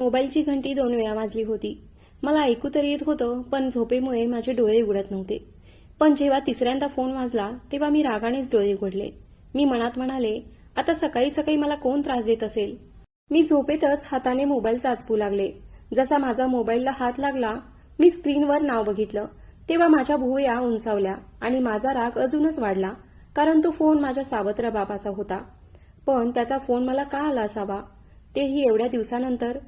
मोबाईलची घंटी दोन वेळा वाजली होती. मला ऐकू तर येत होतं पण झोपेमुळे माझे डोळे उघडत नव्हते. पण जेव्हा तिसऱ्यांदा फोन वाजला तेव्हा मी रागानेच डोळे उघडले. मी मनात म्हणाले आता सकाळी सकाळी मला कोण त्रास देत असेल? मी झोपेतच हाताने मोबाईल चाचपू लागले. जसा माझा मोबाईलला हात लागला मी स्क्रीनवर नाव बघितलं. तेव्हा माझ्या भुवया उंचावल्या आणि माझा राग अजूनच वाढला कारण तो फोन माझ्या सावत्र बाबाचा होता. पण त्याचा फोन मला का आला असावा? तेही एवढ्या दिवसानंतर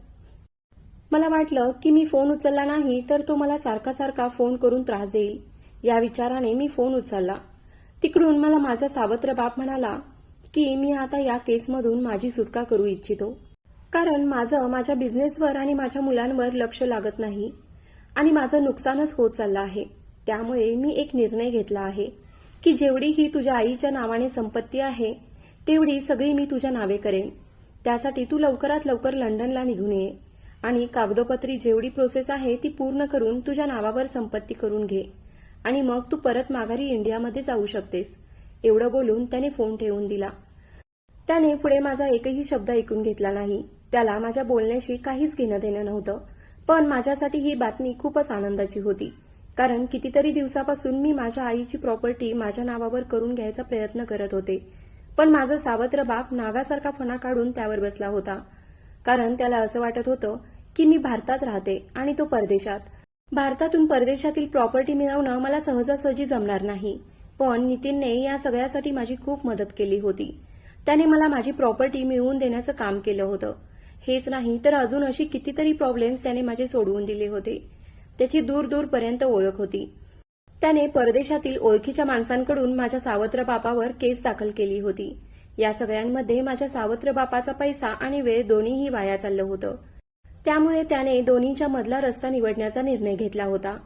मला वाटलं की मी फोन उचलला नाही तर तो मला सारखा सारखा फोन करून त्रास देईल. या विचाराने मी फोन उचलला. तिकडून मला माझा सावत्र बाप म्हणाला की मी आता या केसमधून माझी सुटका करू इच्छितो. कारण माझं माझ्या बिझनेसवर आणि माझ्या मुलांवर लक्ष लागत नाही आणि माझं नुकसानच होत चाललं आहे. त्यामुळे मी एक निर्णय घेतला आहे की जेवढी ही तुझ्या आईच्या नावाने संपत्ती आहे तेवढी सगळी मी तुझ्या नावे करेन. त्यासाठी तू लवकरात लवकर लंडनला निघून ये. आणि कागदोपत्री जेवढी प्रोसेस आहे ती पूर्ण करून तुझ्या नावावर संपत्ती करून घे. आणि मग तू परत माघारी इंडियामध्ये जाऊ शकतेस. एवढं बोलून त्याने फोन ठेवून दिला. त्याने पुढे माझा एकही शब्द ऐकून घेतला नाही. त्याला माझ्या बोलण्याशी काहीच घेणं देणं नव्हतं. पण माझ्यासाठी ही बातमी खूपच आनंदाची होती. कारण कितीतरी दिवसापासून मी माझ्या आईची प्रॉपर्टी माझ्या नावावर करून घ्यायचा प्रयत्न करत होते. पण माझा सावत्र बाप नागासारखा फणा काढून त्यावर बसला होता. कारण त्याला असं वाटत होतं की मी भारतात राहते आणि तो परदेशात. भारतातून परदेशातील प्रॉपर्टी मिळवणं मला सहजासहजी जमणार नाही. पण नितीनने या सगळ्यासाठी माझी खूप मदत केली होती. त्याने मला माझी प्रॉपर्टी मिळवून देण्याचं काम केलं होतं. हेच नाही तर अजून अशी कितीतरी प्रॉब्लेम्स त्याने माझे सोडवून दिले होते. त्याची दूर दूरपर्यंत ओळख होती. त्याने परदेशातील ओळखीच्या माणसांकडून माझ्या सावत्र बापावर केस दाखल केली होती. या सगळ्यांमध्ये माझ्या सावत्र बापाचा पैसा आणि वेळ दोन्हीही वाया चाललं होतं. त्यामुळे त्याने दोन्हीच्या मधला रस्ता निवडण्याचा निर्णय घेतला होता.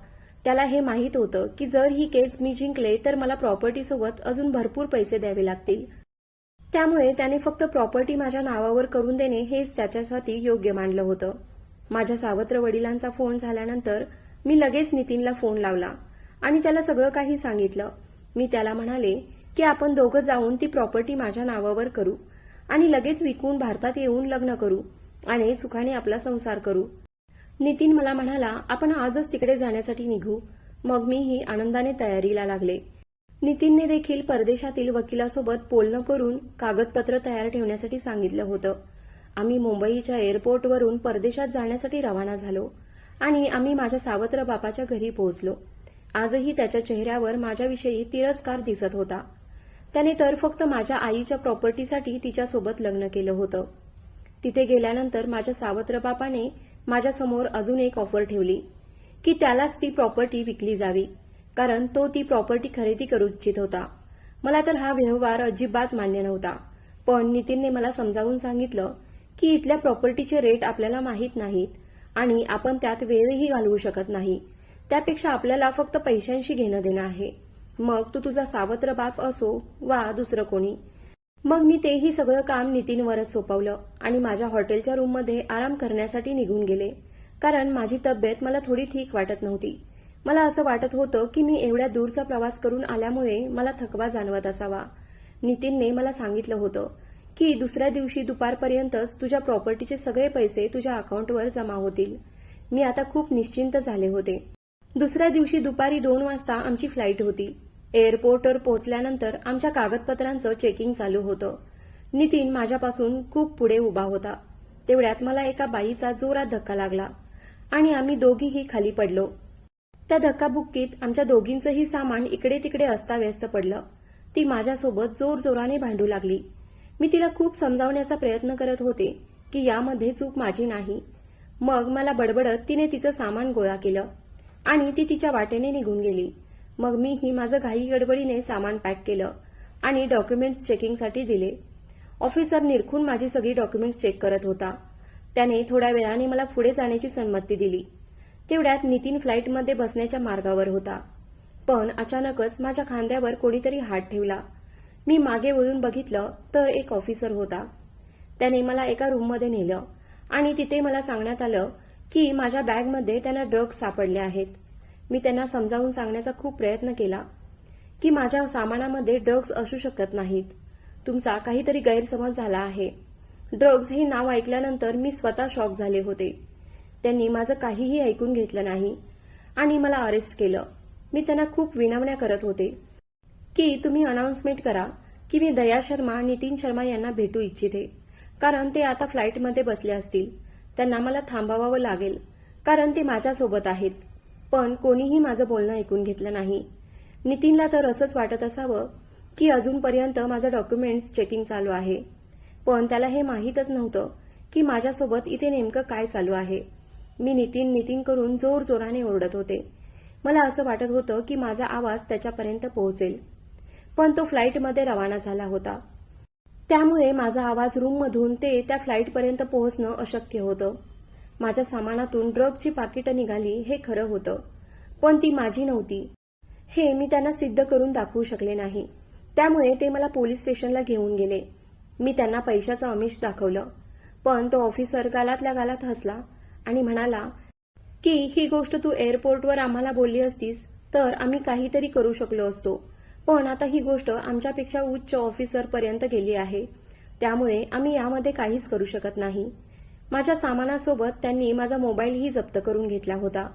त्याला हे माहीत होतं की जर ही केस मी जिंकले तर मला प्रॉपर्टीसोबत अजून भरपूर पैसे द्यावे लागतील. त्यामुळे त्याने फक्त प्रॉपर्टी माझ्या नावावर करून देणे हेच त्याच्यासाठी योग्य मानलं होतं. माझ्या सावत्र वडिलांचा फोन झाल्यानंतर मी लगेच नितीनला फोन लावला आणि त्याला सगळं काही सांगितलं. मी त्याला म्हणाले की आपण दोघं जाऊन ती प्रॉपर्टी माझ्या नावावर करू आणि लगेच विकून भारतात येऊन लग्न करू. आणि सुखाने आपला संसार करू. नितीन मला म्हणाला आपण आजच तिकडे जाण्यासाठी निघू. मग मीही आनंदाने तयारीला लागले. नितीनने देखील परदेशातील वकिलासोबत बोलणं करून कागदपत्र तयार ठेवण्यासाठी सांगितलं होतं. आम्ही मुंबईच्या एअरपोर्टवरून परदेशात जाण्यासाठी रवाना झालो आणि आम्ही माझ्या सावत्र बापाच्या घरी पोहोचलो. आजही त्याच्या चेहऱ्यावर माझ्याविषयी तिरस्कार दिसत होता. त्याने तर फक्त माझ्या आईच्या प्रॉपर्टीसाठी तिच्यासोबत लग्न केलं होतं. तिथे गेल्यानंतर माझ्या सावत्र बापाने माझ्यासमोर अजून एक ऑफर ठेवली की त्यालाच ती प्रॉपर्टी विकली जावी कारण तो ती प्रॉपर्टी खरेदी करू इच्छित होता. मला तर हा व्यवहार अजिबात मान्य नव्हता पण नितीनने मला समजावून सांगितलं की इथल्या प्रॉपर्टीचे रेट आपल्याला माहीत नाहीत आणि आपण त्यात वेळही घालवू शकत नाही. त्यापेक्षा आपल्याला फक्त पैशांशी घेणं देणं आहे. मग तू तुझा सावत्र बाप असो वा दुसरं कोणी मग मी तेही सगळं काम नितीनवरच सोपवलं आणि माझ्या हॉटेलच्या रूममध्ये आराम करण्यासाठी निघून गेले. कारण माझी तब्येत मला थोडी ठीक वाटत नव्हती. मला असं वाटत होतं की मी एवढ्या दूरचा प्रवास करून आल्यामुळे मला थकवा जाणवत असावा. नितीनने मला सांगितलं होतं की दुसऱ्या दिवशी दुपारपर्यंतच तुझ्या प्रॉपर्टीचे सगळे पैसे तुझ्या अकाउंटवर जमा होतील. मी आता खूप निश्चिंत झाले होते. दुसऱ्या दिवशी दुपारी दोन वाजता आमची फ्लाईट होती. एअरपोर्टवर पोहोचल्यानंतर आमच्या कागदपत्रांचं चेकिंग चालू होतं. नितीन माझ्यापासून खूप पुढे उभा होता. तेवढ्यात मला एका बाईचा जोरात धक्का लागला आणि आम्ही दोघीही खाली पडलो. त्या धक्काबुक्कीत आमच्या दोघींचंही सामान इकडे तिकडे अस्ताव्यस्त पडलं. ती माझ्यासोबत जोर जोराने भांडू लागली. मी तिला खूप समजावण्याचा प्रयत्न करत होते की यामध्ये चूक माझी नाही. मग मला बडबडत तिने तिचं सामान गोळा केलं आणि ती तिच्या वाटेने निघून गेली. मग मीही माझं घाई गडबडीने सामान पॅक केलं आणि डॉक्युमेंट्स चेकिंगसाठी दिले. ऑफिसर निरखून माझी सगळी डॉक्युमेंट्स चेक करत होता. त्याने थोड्या वेळाने मला पुढे जाण्याची संमती दिली. तेवढ्यात नितीन फ्लाईटमध्ये बसण्याच्या मार्गावर होता. पण अचानकच माझ्या खांद्यावर कोणीतरी हात ठेवला. मी मागे वळून बघितलं तर एक ऑफिसर होता. त्याने मला एका रूममध्ये नेलं आणि तिथे मला सांगण्यात आलं की माझ्या बॅगमध्ये त्यांना ड्रग्ज सापडले आहेत. मी त्यांना समजावून सांगण्याचा खूप प्रयत्न केला की माझ्या सामानामध्ये ड्रग्ज असू शकत नाहीत. तुमचा काहीतरी गैरसमज झाला आहे. ड्रग्ज हे नाव ऐकल्यानंतर मी स्वतः शॉक झाले होते. त्यांनी माझं काहीही ऐकून घेतलं नाही आणि मला अरेस्ट केलं. मी त्यांना खूप विनवण्या करत होते. की तुम्ही अनाउन्समेंट करा की मी दया शर्मा नितीन शर्मा यांना भेटू इच्छिते. कारण ते आता फ्लाईटमध्ये बसले असतील. त्यांना मला थांबावावं लागेल. कारण ते माझ्यासोबत आहेत. पण कोणीही माझं बोलणं ऐकून घेतलं नाही. नितीनला तर असंच वाटत असावं की अजूनपर्यंत माझं डॉक्युमेंट्स चेकिंग चालू आहे. पण त्याला हे माहीतच नव्हतं की माझ्यासोबत इथे नेमकं काय चालू आहे. मी नितीन नितीन करून जोर जोराने ओरडत होते. मला असं वाटत होतं की माझा आवाज त्याच्यापर्यंत पोहोचेल. पण तो फ्लाईटमध्ये रवाना झाला होता. त्यामुळे माझा आवाज रूममधून ते त्या फ्लाईटपर्यंत पोहोचणं अशक्य होतं. माझ्या सामानातून ड्रगची पाकिटं निघाली हे खरं होतं. पण ती माझी नव्हती. हे मी त्यांना सिद्ध करून दाखवू शकले नाही. त्यामुळे ते मला पोलीस स्टेशनला घेऊन गेले. मी त्यांना पैशाचं अमिष दाखवलं. पण तो ऑफिसर गालातल्या गालात हसला आणि म्हणाला की ही गोष्ट तू एअरपोर्टवर आम्हाला बोलली असतीस तर आम्ही काहीतरी करू शकलो असतो. पण आता ही गोष्ट आमच्यापेक्षा उच्च ऑफिसरपर्यंत गेली आहे. त्यामुळे आम्ही यामध्ये काहीच करू शकत नाही. माझ्या सामानासोबत त्यांनी माझा मोबाईलही जप्त करून घेतला होता.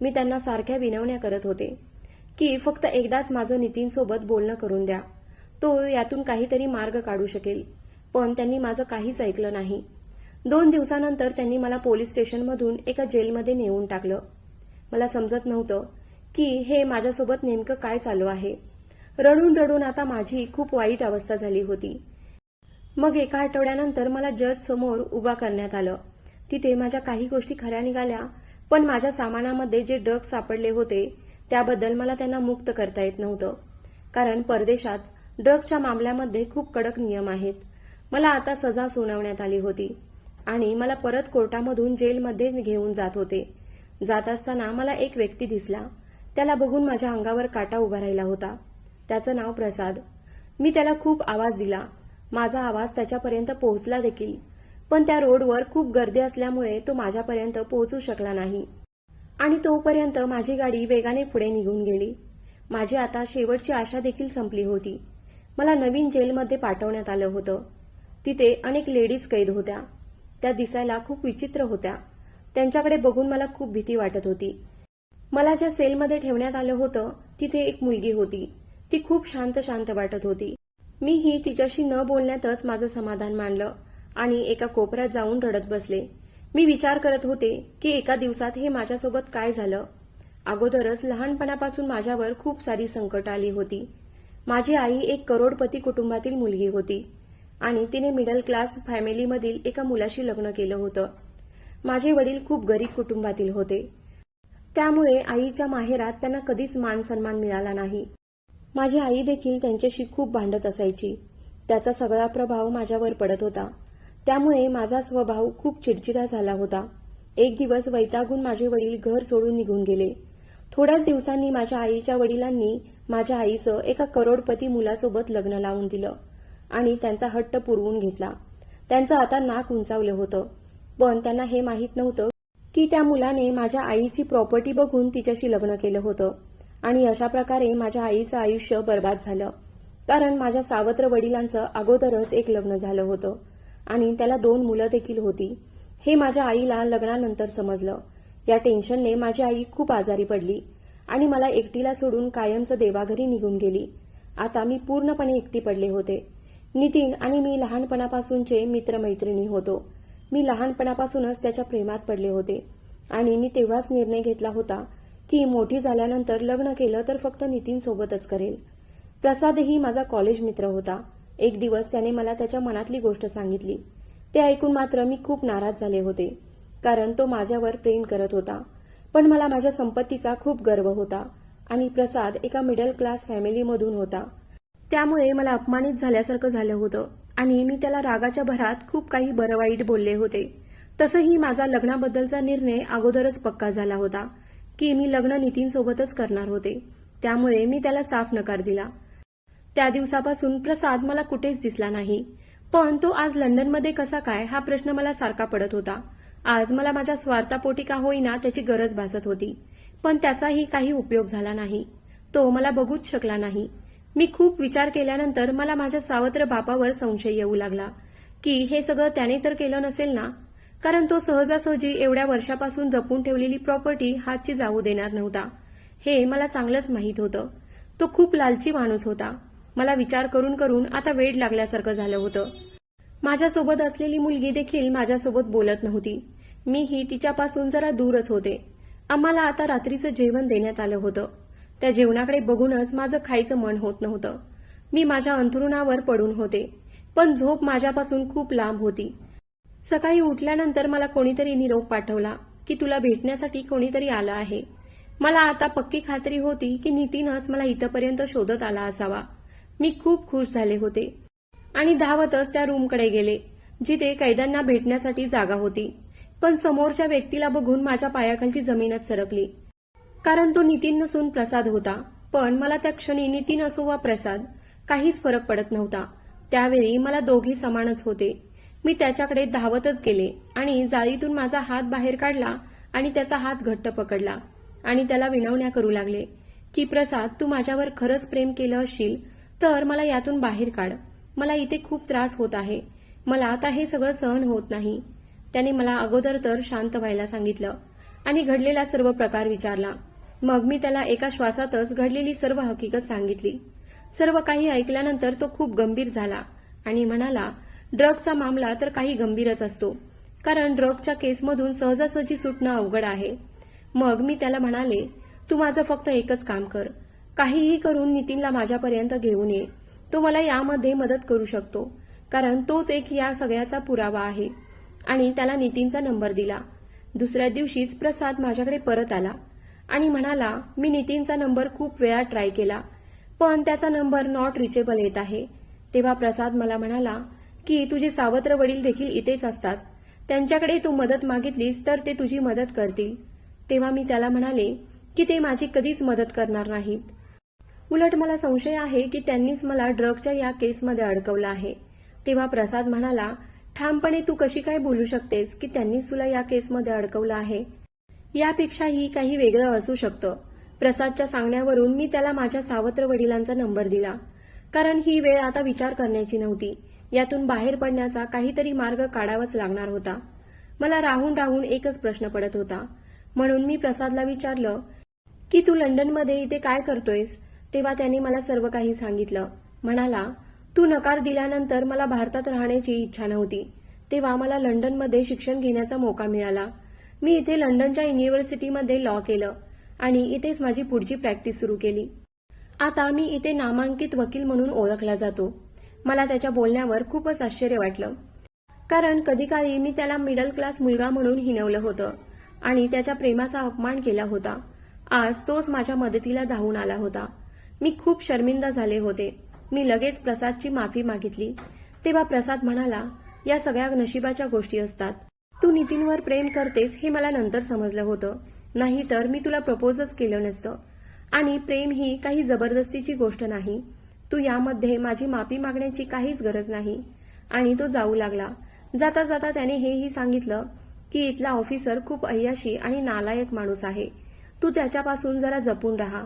मी त्यांना सारख्या विनवण्या करत होते. की फक्त एकदाच माझं नितीनसोबत बोलणं करून द्या. तो यातून काहीतरी मार्ग काढू शकेल. पण त्यांनी माझं काहीच ऐकलं नाही. दोन दिवसानंतर त्यांनी मला पोलीस स्टेशनमधून एका जेलमध्ये नेऊन टाकलं. मला समजत नव्हतं की हे माझ्यासोबत नेमकं काय चालू आहे. रडून रडून आता माझी खूप वाईट अवस्था झाली होती. मग एका आठवड्यानंतर मला जज समोर उभा करण्यात आलं. तिथे माझ्या काही गोष्टी खऱ्या निघाल्या पण माझ्या सामानामध्ये जे ड्रग्ज सापडले होते त्याबद्दल मला त्यांना मुक्त करता येत नव्हतं. कारण परदेशात ड्रगच्या मामल्यामध्ये खूप कडक नियम आहेत. मला आता सजा सुनावण्यात आली होती आणि मला परत कोर्टामधून जेलमध्ये घेऊन जात होते. जात असताना मला एक व्यक्ती दिसला. त्याला बघून माझ्या अंगावर काटा उभा राहिला होता. त्याचं नाव प्रसाद. मी त्याला खूप आवाज दिला. माझा आवाज त्याच्यापर्यंत पोहोचला देखील. पण त्या रोडवर खूप गर्दी असल्यामुळे तो माझ्यापर्यंत पोहोचू शकला नाही. आणि तोपर्यंत माझी गाडी वेगाने पुढे निघून गेली. माझी आता शेवटची आशा देखील संपली होती. मला नवीन जेलमध्ये पाठवण्यात आलं होतं. तिथे अनेक लेडीज कैद होत्या. त्या दिसायला खूप विचित्र होत्या. त्यांच्याकडे बघून मला खूप भीती वाटत होती. मला ज्या सेलमध्ये ठेवण्यात आलं होतं तिथे एक मुलगी होती. ती खूप शांत शांत वाटत होती. मीही तिच्याशी न बोलण्यातच माझं समाधान मानलं आणि एका कोपऱ्यात जाऊन रडत बसले. मी विचार करत होते की एका दिवसात हे माझ्यासोबत काय झालं? अगोदरच लहानपणापासून माझ्यावर खूप सारी संकट आली होती. माझी आई एक करोडपती कुटुंबातील मुलगी होती आणि तिने मिडल क्लास फॅमिलीमधील एका मुलाशी लग्न केलं होतं. माझे वडील खूप गरीब कुटुंबातील होते. त्यामुळे आईच्या माहेरात त्यांना कधीच मान सन्मान मिळाला नाही. माझी आई देखील त्यांच्याशी खूप भांडत असायची. त्याचा सगळा प्रभाव माझ्यावर पडत होता. त्यामुळे माझा स्वभाव खूप चिडचिडा झाला होता. एक दिवस वैतागून माझे वडील घर सोडून निघून गेले. थोड्याच दिवसांनी माझ्या आईच्या वडिलांनी माझ्या आईचं एका करोडपती मुलासोबत लग्न लावून दिलं आणि त्यांचा हट्ट पुरवून घेतला. त्यांचं आता नाक उंचावलं होतं. पण त्यांना हे माहीत नव्हतं की त्या मुलाने माझ्या आईची प्रॉपर्टी बघून तिच्याशी लग्न केलं होतं. आणि अशा प्रकारे माझ्या आईचं आयुष्य बर्बाद झालं. कारण माझ्या सावत्र वडिलांचं अगोदरच एक लग्न झालं होतं आणि त्याला दोन मुलं देखील होती. हे माझ्या आईला लग्नानंतर समजलं. या टेन्शनने माझी आई खूप आजारी पडली आणि मला एकटीला सोडून कायमचं देवाघरी निघून गेली. आता मी पूर्णपणे एकटी पडले होते. नितीन आणि मी लहानपणापासूनचे मित्रमैत्रिणी होतो. मी लहानपणापासूनच त्याच्या प्रेमात पडले होते आणि मी तेव्हाच निर्णय घेतला होता की मोठी झाल्यानंतर लग्न केलं तर फक्त नितीनसोबतच करेल. प्रसादही माझा कॉलेज मित्र होता. एक दिवस त्याने मला त्याच्या मनातली गोष्ट सांगितली. ते ऐकून मात्र मी खूप नाराज झाले होते कारण तो माझ्यावर प्रेम करत होता. पण मला माझ्या संपत्तीचा खूप गर्व होता आणि प्रसाद एका मिडल क्लास फॅमिलीमधून होता. त्यामुळे मला अपमानित झाल्यासारखं झालं होतं आणि मी त्याला रागाच्या भरात खूप काही बरं वाईट बोलले होते. तसंही माझा लग्नाबद्दलचा निर्णय अगोदरच पक्का झाला होता. की मी लग्न नितीनसोबतच करणार होते. त्यामुळे मी त्याला साफ नकार दिला. त्या दिवसापासून प्रसाद मला कुठेच दिसला नाही. पण तो आज लंडनमध्ये कसा काय हा प्रश्न मला सारखा पडत होता. आज मला माझ्या स्वार्थापोटी का होईना त्याची गरज भासत होती. पण त्याचाही काही उपयोग झाला नाही. तो मला बघूच शकला नाही. मी खूप विचार केल्यानंतर मला माझ्या सावत्र बापावर संशय येऊ लागला की हे सगळं त्याने तर केलं नसेल ना? कारण तो सहजासहजी एवढ्या वर्षापासून जपून ठेवलेली प्रॉपर्टी हातची जाऊ देणार नव्हता. हे मला चांगलंच माहीत होतं. तो खूप लालची माणूस होता. मला विचार करून करून आता वेड लागल्यासारखं झालं होतं. माझ्यासोबत असलेली मुलगी देखील माझ्यासोबत बोलत नव्हती. मीही तिच्यापासून जरा दूरच होते. आम्हाला आता रात्रीचं जेवण देण्यात आलं होतं. त्या जेवणाकडे बघूनच माझं खायचं मन होत नव्हतं. मी माझ्या अंथरुणावर पडून होते. पण झोप माझ्यापासून खूप लांब होती. सकाळी उठल्यानंतर मला कोणीतरी निरोप पाठवला की तुला भेटण्यासाठी कोणीतरी आलं आहे. मला आता पक्की खात्री होती की नितीनच मला इथपर्यंत शोधत आला असावा. मी खूप खुश झाले होते. आणि धावतच त्या रूमकडे गेले जिथे कैद्यांना भेटण्यासाठी जागा होती. पण समोरच्या व्यक्तीला बघून माझ्या पायाखालची जमीनच सरकली. कारण तो नितीन नसून प्रसाद होता पण मला त्या क्षणी नितीन असो वा प्रसाद काहीच फरक पडत नव्हता. त्यावेळी मला दोघे समानच होते. मी त्याच्याकडे धावतच गेले आणि जाळीतून माझा हात बाहेर काढला आणि त्याचा हात घट्ट पकडला आणि त्याला विनवण्या करू लागले की प्रसाद तू माझ्यावर खरंच प्रेम केलं असशील तर मला यातून बाहेर काढ. मला इथे खूप त्रास होत आहे. मला आता हे सगळं सहन होत नाही. त्याने मला अगोदर तर शांत व्हायला सांगितलं आणि घडलेला सर्व प्रकार विचारला. मग मी त्याला एका श्वासातच घडलेली सर्व हकीकत सांगितली. सर्व काही ऐकल्यानंतर तो खूप गंभीर झाला आणि म्हणाला ड्रगचा मामला तर काही गंभीरच असतो. कारण ड्रगच्या केसमधून सहजासहजी सुटणं अवघड आहे. मग मी त्याला म्हणाले तू माझं फक्त एकच काम कर. काहीही करून नितीनला माझ्यापर्यंत घेऊन ये. तो मला यामध्ये मदत करू शकतो. कारण तोच एक या सगळ्याचा पुरावा आहे. आणि त्याला नितीनचा नंबर दिला. दुसऱ्या दिवशीच प्रसाद माझ्याकडे परत आला आणि म्हणाला मी नितीनचा नंबर खूप वेळा ट्राय केला पण त्याचा नंबर नॉट रिचेबल येत आहे. तेव्हा प्रसाद मला म्हणाला की तुझे सावत्र वडील देखील इथेच असतात. त्यांच्याकडे तू मदत मागितलीस तर ते तुझी मदत करतील. तेव्हा मी त्याला म्हणाले की ते माझी कधीच मदत करणार नाहीत. उलट मला संशय आहे की त्यांनीच मला ड्रगच्या या केसमध्ये अडकवलं आहे. तेव्हा प्रसाद म्हणाला ठामपणे तू कशी काय बोलू शकतेस की त्यांनीच तुला या केसमध्ये अडकवलं आहे? यापेक्षाही काही वेगळं असू शकतं. प्रसादच्या सांगण्यावरून मी त्याला माझ्या सावत्र वडिलांचा नंबर दिला. कारण ही वेळ आता विचार करण्याची नव्हती. यातून बाहेर पडण्याचा काहीतरी मार्ग काढावाच लागणार होता. मला राहून राहून एकच प्रश्न पडत होता. म्हणून मी प्रसादला विचारलं की तू लंडनमध्ये इथे काय करतोयस? तेव्हा त्याने मला सर्व काही सांगितलं. म्हणाला तू नकार दिल्यानंतर मला भारतात राहण्याची इच्छा नव्हती. तेव्हा मला लंडनमध्ये शिक्षण घेण्याचा मोका मिळाला. मी इथे लंडनच्या युनिव्हर्सिटीमध्ये लॉ केलं आणि इथेच माझी पुढची प्रॅक्टिस सुरू केली. आता मी इथे नामांकित वकील म्हणून ओळखला जातो. मला त्याच्या बोलण्यावर खूपच आश्चर्य वाटलं. कारण कधी काळी मी त्याला मिडल क्लास मुलगा म्हणून हिनवलं होतं आणि त्याच्या प्रेमाचा अपमान केला होता. आज तोच माझ्या मदतीला धावून आला होता. मी खूप शर्मिंदा झाले होते. मी लगेच प्रसादची माफी मागितली. तेव्हा प्रसाद म्हणाला या सगळ्या नशिबाच्या गोष्टी असतात. तू नितीनवर प्रेम करतेस हे मला नंतर समजलं होतं. नाहीतर मी तुला प्रपोजच केलं नसतं. आणि प्रेम ही काही जबरदस्तीची गोष्ट नाही. तू यामध्ये माझी माफी मागण्याची काहीच गरज नाही. आणि तो जाऊ लागला. जाता जाता त्याने हेही सांगितलं की इथला ऑफिसर खूप अय्याशी आणि नालायक माणूस आहे. तू त्याच्यापासून जरा जपून राहा.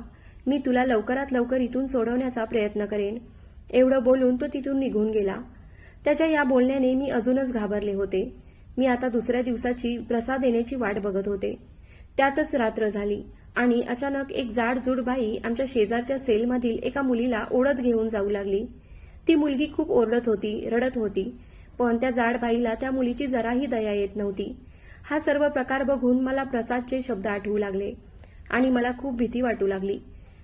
मी तुला लवकरात लवकर इथून सोडवण्याचा प्रयत्न करेन. एवढं बोलून तो तिथून निघून गेला. त्याच्या या बोलण्याने मी अजूनच घाबरले होते. मी आता दुसऱ्या दिवसाची प्रसाद येण्याची वाट बघत होते. त्यातच रात्र झाली. आणि अचानक एक जाडजूड बाई आमच्या शेजारच्या सेलमधील एका मुलीला ओढत घेऊन जाऊ लागली. ती मुलगी खूप ओरडत होती रडत होती. पण त्या जाड बाईला त्या मुलीची जराही दया येत नव्हती. हा सर्व प्रकार बघून मला प्रसादचे शब्द आठवू लागले आणि मला खूप भीती वाटू लागली.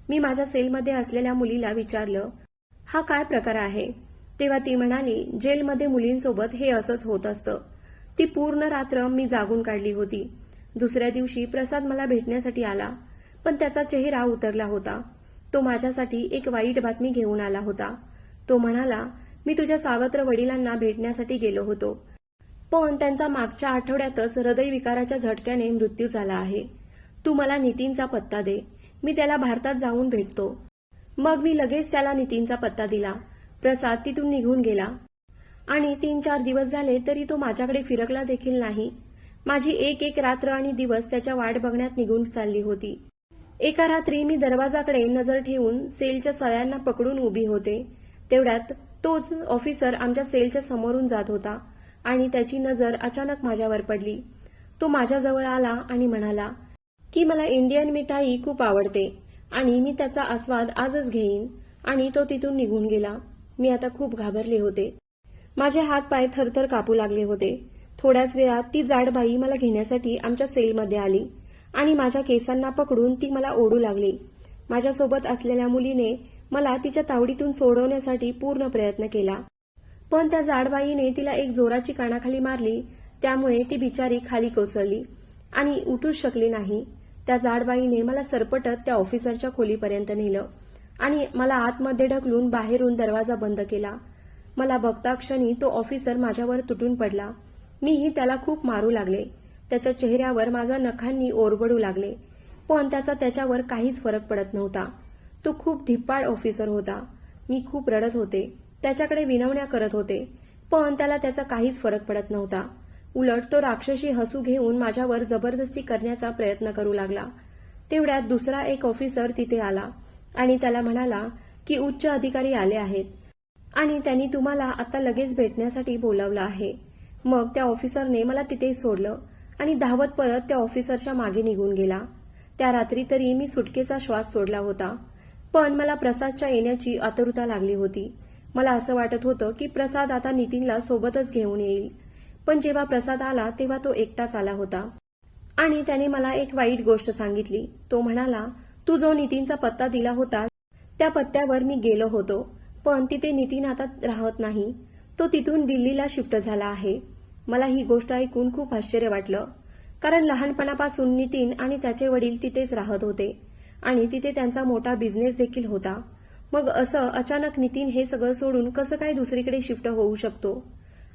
मी माझ्या सेलमध्ये असलेल्या मुलीला विचारलं हा काय प्रकार आहे? तेव्हा ती म्हणाली जेलमध्ये मुलींसोबत हे असंच होत असतं. ती पूर्ण रात्र मी जागून काढली होती. दुसऱ्या दिवशी प्रसाद मला भेटण्यासाठी आला पण त्याचा चेहरा उतरला होता. तो माझ्यासाठी एक वाईट बातमी घेऊन आला होता. तो म्हणाला मी तुझ्या सावत्र वडिलांना भेटण्यासाठी गेलो होतो. पण त्यांचा मागच्या आठवड्यातच हृदयविकाराच्या झटक्याने मृत्यू झाला आहे. तू मला नितीनचा पत्ता दे. मी त्याला भारतात जाऊन भेटतो. मग मी लगेच त्याला नितीनचा पत्ता दिला. प्रसाद तिथून निघून गेला. आणि तीन चार दिवस झाले तरी तो माझ्याकडे फिरकला देखील नाही. माझी एक एक रात्र आणि दिवस त्याच्या वाट बघण्यात निघून चालली होती. एका रात्री मी दरवाजाकडे नजर ठेवून सेलच्या सळ्यांना पकडून उभी होते. तेवढ्यात तोच ऑफिसर आमच्या सेलच्या समोरून जात होता आणि त्याची नजर अचानक माझ्यावर पडली. तो माझ्याजवळ आला आणि म्हणाला की मला इंडियन मिठाई खूप आवडते आणि मी त्याचा आस्वाद आजच घेईन. आणि तो तिथून निघून गेला. मी आता खूप घाबरले होते. माझे हात पाय थरथर कापू लागले होते. थोड्याच वेळात ती जाड बाई मला घेण्यासाठी आमच्या सेलमध्ये आली आणि माझ्या केसांना पकडून ती मला ओढू लागली. माझ्यासोबत असलेल्या मुलीने मला तिच्या तावडीतून सोडवण्यासाठी पूर्ण प्रयत्न केला. पण त्या जाडबाईने तिला एक जोराची कानाखाली मारली त्यामुळे ती बिचारी खाली कोसळली आणि उठूच शकली नाही. त्या जाडबाईने मला सरपटत त्या ऑफिसरच्या खोलीपर्यंत नेलं आणि मला आतमध्ये ढकलून बाहेरून दरवाजा बंद केला. मला बघता क्षणी तो ऑफिसर माझ्यावर तुटून पडला. मीही त्याला खूप मारू लागले. त्याच्या चेहऱ्यावर माझा नखांनी ओरबडू लागले. पण त्याचा त्याच्यावर काहीच फरक पडत नव्हता. तो खूप धिप्पाड ऑफिसर होता. मी खूप रडत होते. त्याच्याकडे विनवण्या करत होते. पण त्याला त्याचा काहीच फरक पडत नव्हता. उलट तो राक्षसी हसू घेऊन माझ्यावर जबरदस्ती करण्याचा प्रयत्न करू लागला. तेवढ्यात दुसरा एक ऑफिसर तिथे आला आणि त्याला म्हणाला की उच्च अधिकारी आले आहेत. आणि त्यांनी तुम्हाला आता लगेच भेटण्यासाठी बोलावलं आहे. मग त्या ऑफिसरने मला तिथे सोडलं आणि धावत परत त्या ऑफिसरच्या मागे निघून गेला. त्या रात्री तरी मी सुटकेचा श्वास सोडला होता पण मला प्रसादच्या येण्याची आतुरता लागली होती. मला असं वाटत होतं की प्रसाद आता नितीनला सोबतच घेऊन येईल पण जेव्हा प्रसाद आला तेव्हा तो एकटाच आला होता. आणि त्याने मला एक वाईट गोष्ट सांगितली. तो म्हणाला तू जो नितीनचा पत्ता दिला होता त्या पत्त्यावर मी गेलो होतो पण तिथे नितीन आता राहत नाही. तो तिथून दिल्लीला शिफ्ट झाला आहे. मला ही गोष्ट ऐकून खूप आश्चर्य वाटलं. कारण लहानपणापासून नितीन आणि त्याचे वडील तिथेच राहत होते. आणि तिथे त्यांचा मोठा बिझनेस देखील होता. मग असं अचानक नितीन हे सगळं सोडून कसं काय दुसरीकडे शिफ्ट होऊ शकतो?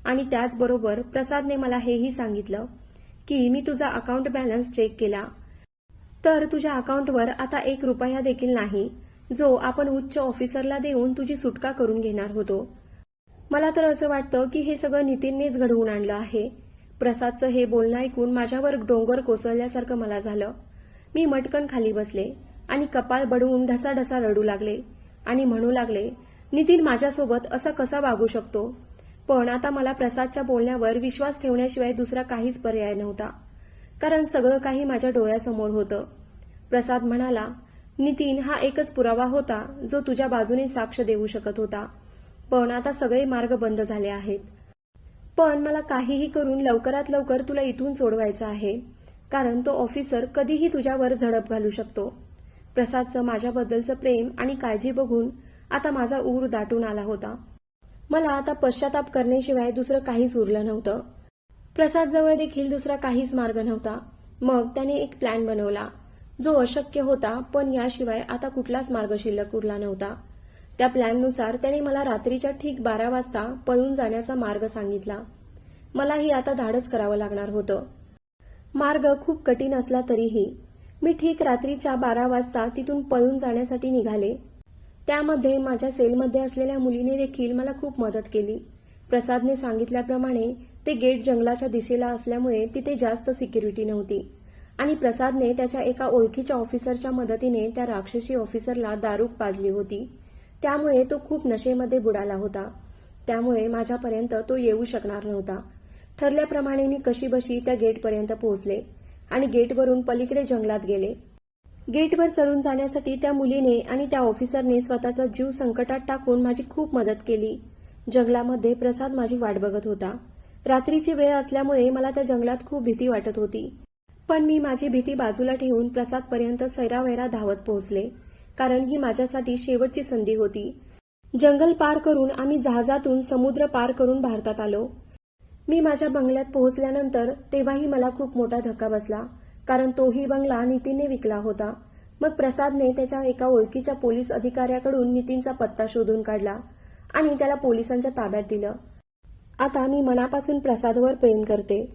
आणि त्याचबरोबर प्रसादने मला हेही सांगितलं की मी तुझा अकाउंट बॅलन्स चेक केला. तर तुझ्या अकाउंटवर आता एक रुपया देखील नाही जो आपण उच्च ऑफिसरला देऊन तुझी सुटका करून घेणार होतो. मला तर असं वाटतं की हे सगळं नितीननेच घडवून आणलं आहे. प्रसादचं हे बोलणं ऐकून माझ्यावर डोंगर कोसळल्यासारखं मला झालं. मी मटकन खाली बसले आणि कपाळ बडवून ढसाढसा रडू लागले आणि म्हणू लागले नितीन माझ्यासोबत असा कसा वागू शकतो? पण आता मला प्रसादच्या बोलण्यावर विश्वास ठेवण्याशिवाय दुसरा काहीच पर्याय नव्हता. कारण सगळं काही माझ्या डोळ्यासमोर होतं. प्रसाद म्हणाला नितीन हा एकच पुरावा होता जो तुझ्या बाजूने साक्ष देऊ शकत होता. पण आता सगळे मार्ग बंद झाले आहेत. पण मला काहीही करून लवकरात लवकर तुला इथून सोडवायचं आहे. कारण तो ऑफिसर कधीही तुझ्यावर झडप घालू शकतो. प्रसादचं माझ्याबद्दलचं प्रेम आणि काळजी बघून आता माझा ऊर दाटून आला होता. मला आता पश्चाताप करण्याशिवाय दुसरं काहीच उरलं नव्हतं. प्रसादजवळ देखील दुसरा काहीच मार्ग नव्हता. मग त्याने एक प्लॅन बनवला. जो अशक्य होता पण याशिवाय आता कुठलाच मार्ग शिल्लक उरला नव्हता. त्या प्लॅननुसार त्याने मला रात्रीच्या ठीक बारा वाजता पळून जाण्याचा मार्ग सांगितला. मलाही आता धाडच करावं लागणार होतं. मार्ग खूप कठीण असला तरीही मी ठीक रात्रीच्या बारा वाजता तिथून पळून जाण्यासाठी निघाले. त्यामध्ये माझ्या सेलमध्ये असलेल्या मुलीने देखील मला खूप मदत केली. प्रसादने सांगितल्याप्रमाणे ते गेट जंगलाच्या दिशेला असल्यामुळे तिथे जास्त सिक्युरिटी नव्हती आणि प्रसादने त्याच्या एका ओळखीच्या ऑफिसरच्या मदतीने त्या राक्षसी ऑफिसरला दारूक पाजली होती. त्यामुळे तो खूप नशेमध्ये बुडाला होता. त्यामुळे माझ्यापर्यंत तो येऊ शकणार नव्हता. ठरल्याप्रमाणे मी कशीबशी त्या गेटपर्यंत पोहोचले आणि गेटवरून पलीकडे जंगलात गेले. गेटवर चढून जाण्यासाठी त्या मुलीने आणि त्या ऑफिसरने स्वतःचा जीव संकटात टाकून माझी खूप मदत केली. जंगलामध्ये प्रसाद माझी वाट बघत होता. रात्रीची वेळ असल्यामुळे मला त्या जंगलात खूप भीती वाटत होती. पण मी माझी भीती बाजूला ठेवून प्रसादपर्यंत सैरावैरा धावत पोहोचले. कारण ही माझ्यासाठी शेवटची संधी होती. जंगल पार करून आम्ही जहाजातून समुद्र पार करून भारतात आलो. मी माझ्या बंगल्यात पोहोचल्यानंतर तेव्हाही मला खूप मोठा धक्का बसला कारण तोही बंगला नितीनने विकला होता. मग प्रसादने त्याच्या एका ओळखीच्या पोलीस अधिकाऱ्याकडून नितीनचा पत्ता शोधून काढला आणि त्याला पोलिसांच्या ताब्यात दिलं. आता मी मनापासून प्रसादवर प्रेम करते.